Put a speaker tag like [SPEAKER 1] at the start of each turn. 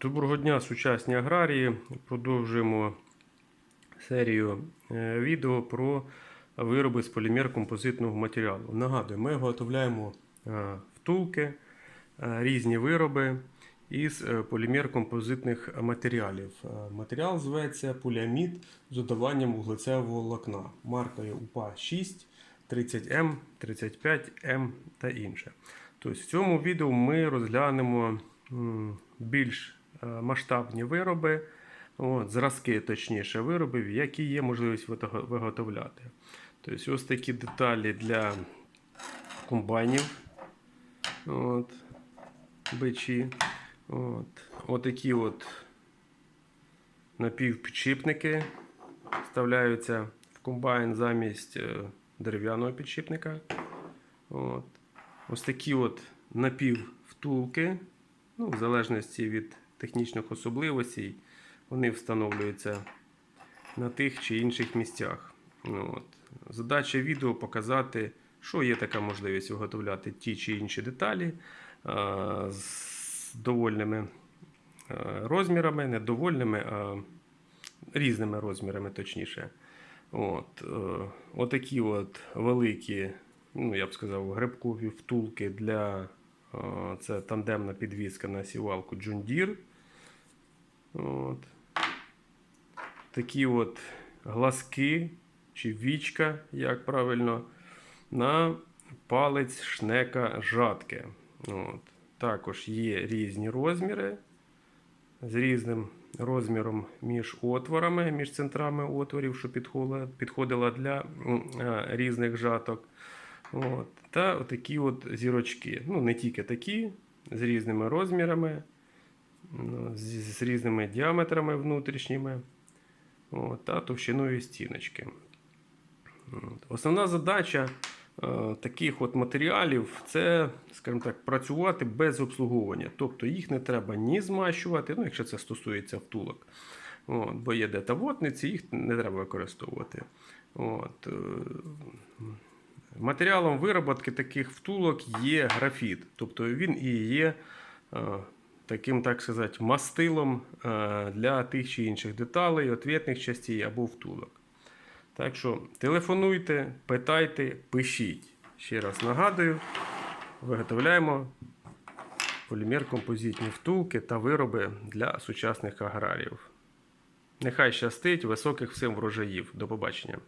[SPEAKER 1] Доброго дня, сучасні аграрії. Продовжуємо серію е, відео про вироби з полімер композитного матеріалу. Нагадую, ми виготовляємо е, втулки, е, різні вироби із полімер композитних матеріалів. Матеріал зветься поліамід з додаванням вуглецевого волокна маркою УПА 6, 30М, 35М та інше. Тобто в цьому відео ми розглянемо більш масштабні вироби, от, зразки, точніше, виробів, які є можливість виготовляти. Тобто ось такі деталі для комбайнів. От, бичі. От, отакі от напівпідшипники вставляються в комбайн замість е, дерев'яного підшипника. От. Ось такі от напіввтулки, ну, в залежності від технічних особливостей, вони встановлюються на тих чи інших місцях. Ну, От. Задача відео показати, що є така можливість виготовляти ті чи інші деталі а, з довольними розмірами, не довольними, а різними розмірами, точніше. От, е, отакі от великі, ну я б сказав, грибкові втулки для це тандемна підвізка на сівалку Deere. От. Такі от глазки чи вічка, як правильно, на палець шнека жатки. От. Також є різні розміри з різним розміром між отворами, між центрами отворів, що підходила, підходила для е, різних жаток. От. Та отакі от зірочки. Ну, не тільки такі, з різними розмірами, ну, з, з різними діаметрами внутрішніми. От, та товщиною стіночки. От. Основна задача е, таких от матеріалів це, скажімо так, працювати без обслуговування. Тобто їх не треба ні змащувати, ну, якщо це стосується втулок. От, бо є де тавотниці, їх не треба використовувати. От, е, матеріалом вироботки таких втулок є графіт. Тобто він і є е, таким, так сказати, мастилом е, для тих чи інших деталей, отвітних частей або втулок. Так що телефонуйте, питайте, пишіть. Ще раз нагадую, виготовляємо полімер композитні втулки та вироби для сучасних аграріїв. Нехай щастить, високих всім врожаїв. До побачення.